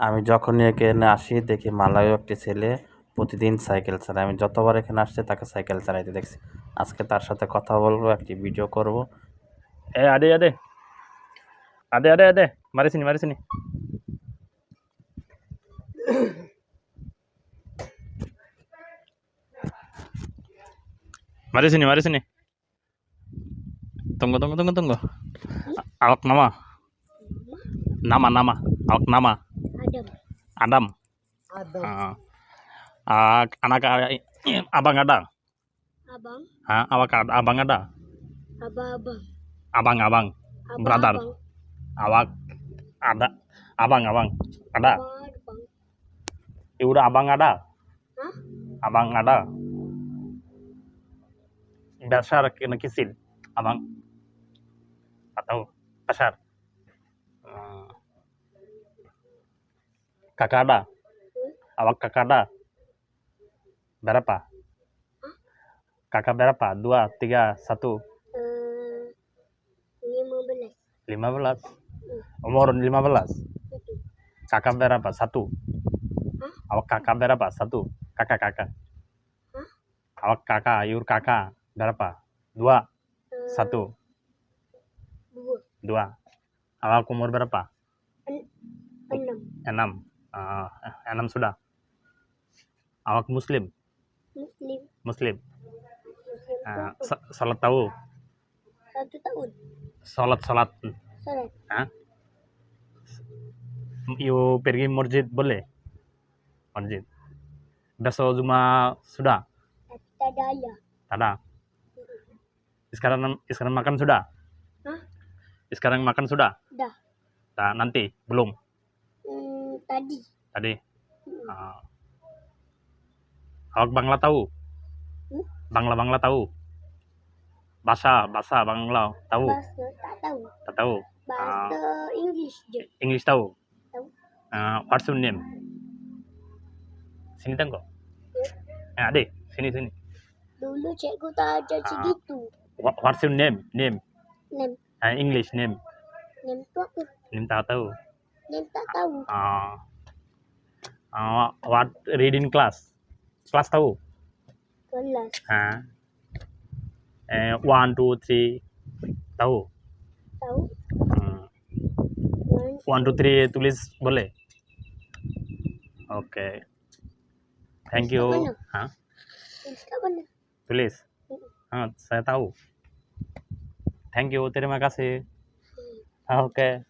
আমি যখনই এখানে আসি, দেখি মালায়ও একটি ছেলে প্রতিদিন সাইকেল চালায়। আমি যতবার এখানে আসছে, তাকে সাইকেল চালাইতে দেখছি। আজকে তার সাথে কথা বলব, একটি ভিডিও করব। এ, আদে আদে। আদে আদে আদে। মারিসিনি মারিসিনি। মারিসিনি মারিসিনি। তঙ্গ তঙ্গ তঙ্গ তঙ্গ। আওক নামা। নামা নামা আওক নামা। Adam. Adam. Adam. Ah. Ah, anak abang ada? Abang. Hah? Awak ada? Abang ada? Abang-abang. Abang, abang. Abang. Brother. Abang. Awak ada? Abang, abang. Ada? Abang. Ya udah abang ada? Hah? Abang ada? Besar kena kecil? Abang? Atau besar? Kakak ada? Awak kakak ada? Berapa? Kakak berapa? Dua, tiga, satu, Eh, lima belas. lima belas. Umur lima belas. Kakak berapa? Satu. Awak kakak berapa? Satu. Kakak kakak. Awak kakak, yur kakak berapa? Dua. Eh, Satu. Dua. Dua. Awak umur berapa? En- enam. Enam. Ah, enam sudah. Awak muslim? Muslim. Muslim. Ah, sa- salat tahu? Satu tahun. Salat salat. Salat. Hah? You pergi masjid boleh? Masjid. Besok cuma sudah? Tapi tak ada. Sekarang sekarang makan sudah? Hah? Sekarang makan sudah? Dah. Tak nanti belum. Hmm, tadi. Tadi. Hmm. Ah. Awak Bangla tahu? Hmm? Bangla Bangla tahu? Bahasa bahasa Bangla tahu? Bahasa tak tahu. Tak tahu. Bahasa English je. English tahu? Tahu. Ah, what's your name? Sini tengok. Eh, adik, sini sini. Dulu cikgu tak ajar macam Ah. gitu. What, what's your name? Name. Nem. Ah, English name. Nem tu apa? Name tak tahu. Tak tahu. Ah. Ah, what reading class? Class tahu? Kelas. Ah. Eh, one, two, three. Tahu? Tahu. Hmm. One. Two, three tulis boleh? Oke. Thank you. Hah? Tulis? Tulis? Ah, saya tahu. Thank you. Terima kasih. ওকে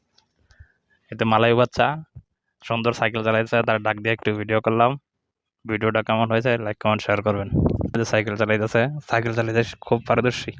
এতে মালাই বাচ্চা, সুন্দর সাইকেল চালাইছে, তার ডাক দিয়ে একটু ভিডিও করলাম। ভিডিওটা কেমন হয়েছে লাইক কমেন্ট শেয়ার করবেন। সাইকেল চালাইতেছে, সাইকেল চালাইতে খুব পারদর্শী।